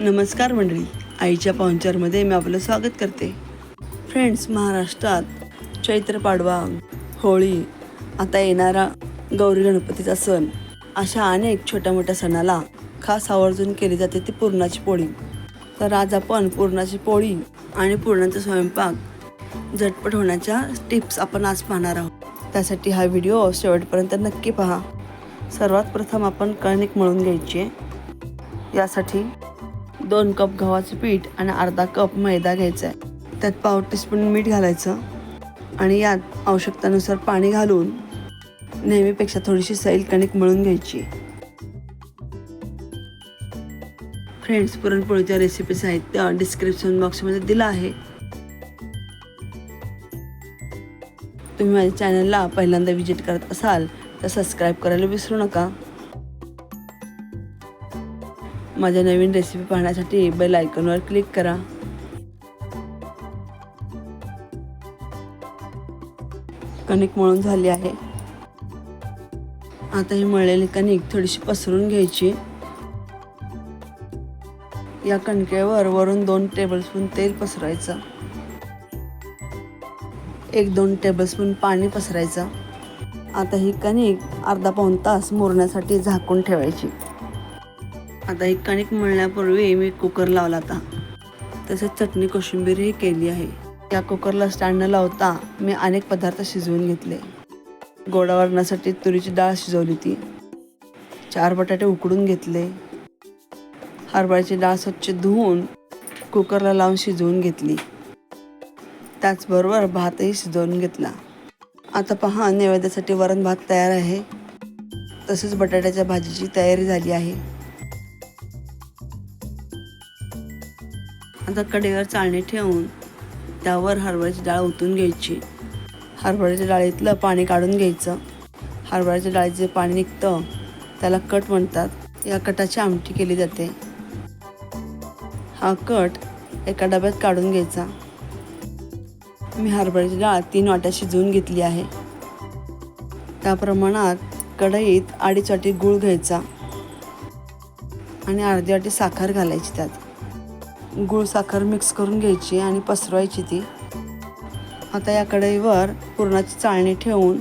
नमस्कार मंडळी. आईच्या पाहुणचारमध्ये मी आपलं स्वागत करते. फ्रेंड्स महाराष्ट्रात चैत्र पाडवा होळी आता येणारा गौरी गणपतीचा सण अशा अनेक छोट्या मोठ्या सणाला खास आवर्जून केली जाते ती पुरणाची पोळी. तर आज आपण पुरणाची पोळी आणि पुरणाचा स्वयंपाक झटपट होण्याच्या टिप्स आपण आज पाहणार आहोत. त्यासाठी हा व्हिडिओ शेवटपर्यंत नक्की पहा. सर्वात प्रथम आपण कणिक मळून घ्यायची आहे. यासाठी दोन कप गव्हाचं पीठ आणि अर्धा कप मैदा घ्यायचा आहे. त्यात पाव टीस्पून मीठ घालायचं आणि यात आवश्यकतेनुसार पाणी घालून नेहमीपेक्षा थोडीशी सैल कणिक मळून घ्यायची. फ्रेंड्स पुरणपोळीच्या रेसिपी साहित्य डिस्क्रिप्शन बॉक्समध्ये दिलं आहे. तुम्ही माझ्या चॅनलला पहिल्यांदा व्हिजिट करत असाल तर सबस्क्राईब करायला विसरू नका. माझ्या नवीन रेसिपी पाहण्यासाठी बेल आयकॉनवर क्लिक करा. कणिक मळून झाली आहे. आता ही मळलेली कणिक थोडीशी पसरून घ्यायची. या कणकेवर वरून दोन टेबलस्पून तेल पसरायचं. एक दोन टेबलस्पून पाणी पसरायचं. आता ही कणिक अर्धा पाऊण तास मुरण्यासाठी झाकून ठेवायची. आता एक कणिक मळण्यापूर्वी मी कुकर लावला होता. तसेच चटणी कोशिंबीरही केली आहे. या कुकरला स्टँड न लावता मी अनेक पदार्थ शिजवून घेतले. गोडावरणासाठी तुरीची डाळ शिजवली ती चार बटाटे उकडून घेतले. हरभऱ्याची डाळ स्वच्छ धुवून कुकरला लावून शिजवून घेतली. त्याचबरोबर भातही शिजवून घेतला. आता पहा नैवेद्यासाठी वरण भात तयार आहे. तसेच बटाट्याच्या भाजीची तयारी झाली आहे. आता कडेवर चाळणी ठेवून त्यावर हरभऱ्याची डाळ ओतून घ्यायची. हरभऱ्याच्या डाळीतलं पाणी काढून घ्यायचं. हरभऱ्याच्या डाळीचे पाणी निघतं त्याला कट म्हणतात. या कटाची आमटी केली जाते. हा कट एका डब्यात काढून घ्यायचा. मी हरभऱ्याची डाळ तीन वाट्या शिजवून घेतली आहे. त्या प्रमाणात कढईत अडीच वाटी गूळ घ्यायचा आणि अर्धी वाटी साखर घालायची त्यात. गूळ साखर मिक्स करून घ्यायची आणि पसरवायची ती. आता या कढईवर पुरणाची चाळणी ठेवून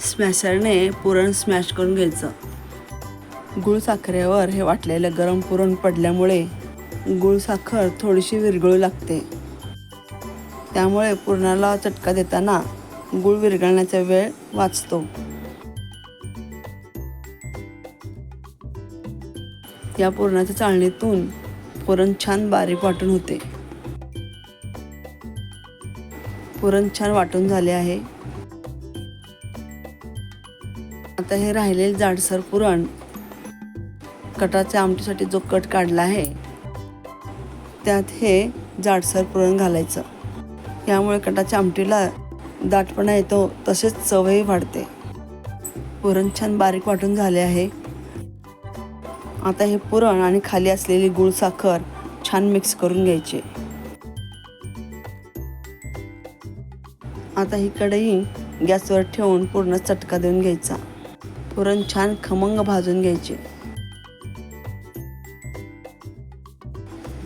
स्मॅशरने पुरण स्मॅश करून घ्यायचं. गूळ साखरेवर हे वाटलेलं गरम पुरण पडल्यामुळे गूळ साखर थोडीशी विरघळू लागते. त्यामुळे पुरणाला चटका देताना गूळ विरघळण्याचा वेळ वाचतो. या पुरणाच्या चाळणीतून पुरण छान बारीक वाटून होते. पुरण छान वाटून झाले आहे. आता हे राहिलेले जाडसर पुरण कटाच्या आमटीसाठी जो कट काढला आहे त्यात हे जाडसर पुरण घालायचं. यामुळे कटाच्या आमटीला दाटपणा येतो तसेच चवही वाढते. पुरण छान बारीक वाटून झाले आहे. आता हे पुरण आणि खाली असलेली गुळ साखर छान मिक्स करून घ्यायचे. आता ही कढई गॅसवर ठेवून पूर्ण चटका देऊन घ्यायचा. पुरण छान खमंग भाजून घ्यायचे.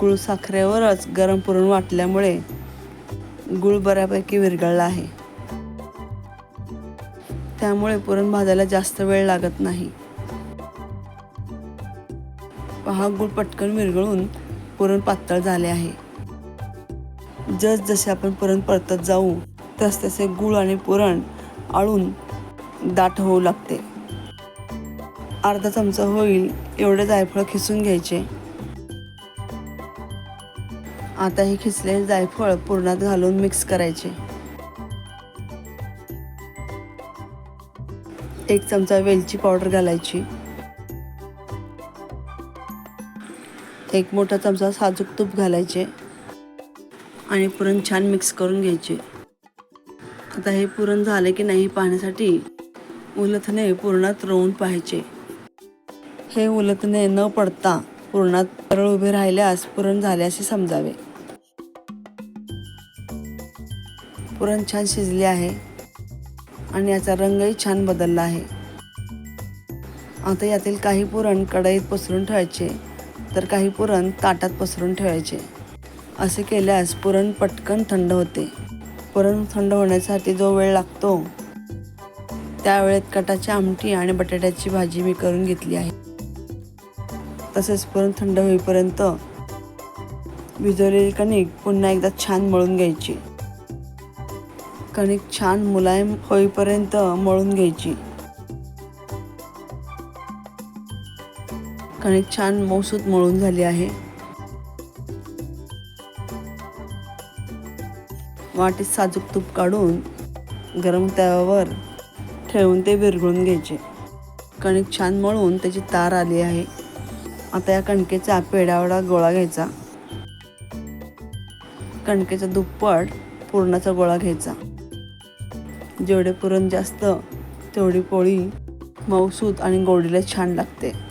गुळ साखरेवरच गरम पुरण वाटल्यामुळे गुळ बऱ्यापैकी विरघळला आहे. त्यामुळे पुरण भाजायला जास्त वेळ लागत नाही. हा गुळ पटकन विरघळून पुरण पातळ झाले आहे. जस जसे आपण पुरण परतत जाऊ तस तसे गुळ आणि पुरण आळून दाट होऊ लागते. अर्धा चमचा होईल एवढे जायफळ खिसून घ्यायचे. आता हे खिसलेले जायफळ पुरणात घालून मिक्स करायचे. एक चमचा वेलची पावडर घालायची. एक मोठा चमचा साजूक तूप घालायचे आणि पुरण छान मिक्स करून घ्यायचे. आता हे पुरण झाले की नाही पाहण्यासाठी उलथणे पुरणात रोवून पाहायचे. हे उलथणे न पडता पुरणात परळ उभे राहिल्यास पुरण झाले असे समजावे. पुरण छान शिजले आहे आणि याचा रंगही छान बदलला आहे. आता यातील काही पुरण कढईत पसरून ठेवायचे. तर काही पुरण ताटात पसरून ठेवायचे. असे केल्यास पुरण पटकन थंड होते. पुरण थंड होण्यासाठी जो वेळ लागतो त्या वेळेत कटाची आमटी आणि बटाट्याची भाजी मी करून घेतली आहे. तसेच पुरण थंड होईपर्यंत भिजवलेली कणिक पुन्हा एकदा छान मळून घ्यायची. कणिक छान मुलायम होईपर्यंत मळून घ्यायची. कणिक छान मऊसूत मळून झाली आहे. वाटीत साजूक तूप काढून गरम तव्यावर ठेवून ते विरघळून घ्यायचे. कणिक छान मळून त्याची तार आली आहे. आता या कणकेचा पेढावडा गोळा घ्यायचा. कणकेचा दुप्पट पुरणाचा गोळा घ्यायचा. जेवढे पुरण जास्त तेवढी पोळी मऊसूत आणि गोडीला छान लागते.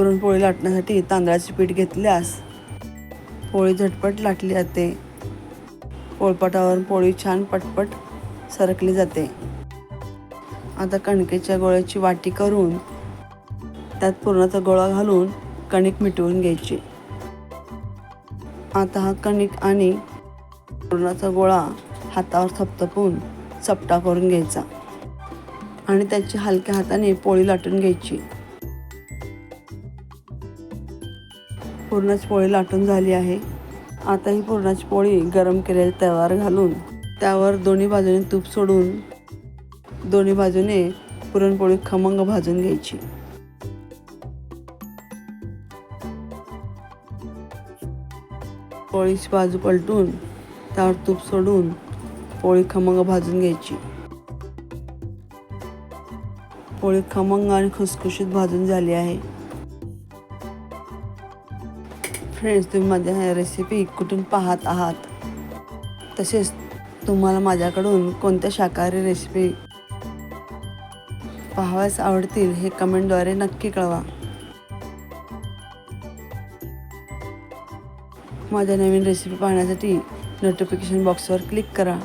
पुरणपोळी लाटण्यासाठी तांदळाचे पीठ घेतल्यास पोळी झटपट लाटली जाते. पोळपाटावर पोळी छान पटपट सरकली जाते. आता कणकेच्या गोळ्याची वाटी करून त्यात पुरणाचा गोळा घालून कणिक मिटवून घ्यायची. आता हा कणिक आणि पुरणाचा गोळा हातावर थपथपून चपटा करून घ्यायचा आणि त्याची हलक्या हाताने पोळी लाटून घ्यायची. पुरणाची पोळी लाटून झाली आहे. आता ही पुरणाची पोळी गरम केलेल्या तव्यावर घालून त्यावर दोन्ही बाजूने तूप सोडून दोन्ही बाजूने पुरणपोळी खमंग भाजून घ्यायची. पोळीची बाजू पलटून त्यावर तूप सोडून पोळी खमंग भाजून घ्यायची. पोळी खमंग आणि खुसखुशीत भाजून झाली आहे. फ्रेंड्स तुम्ही माझ्या ह्या रेसिपी कुठून पाहत आहात? तसेच तुम्हाला माझ्याकडून कोणत्या शाकाहारी रेसिपी पाहाव्यास आवडतील हे कमेंटद्वारे नक्की कळवा. माझ्या नवीन रेसिपी पाहण्यासाठी नोटिफिकेशन बॉक्सवर क्लिक करा.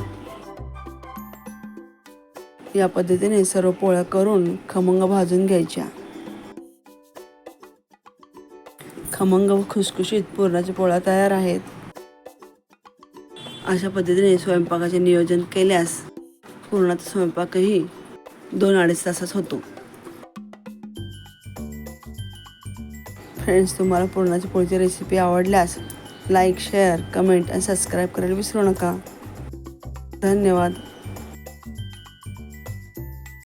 या पद्धतीने सर्व पोळ्या करून खमंग भाजून घ्यायच्या. खमंग व खुसखुशीत पुरणाच्या पोळ्या तयार आहेत. अशा पद्धतीने स्वयंपाकाचे नियोजन केल्यास पुरणाचा स्वयंपाकही दोन अडीच तासात होतो. फ्रेंड्स तुम्हाला पुरणाची पोळीची रेसिपी आवडल्यास लाईक शेअर कमेंट आणि सबस्क्राईब करायला विसरू नका. धन्यवाद.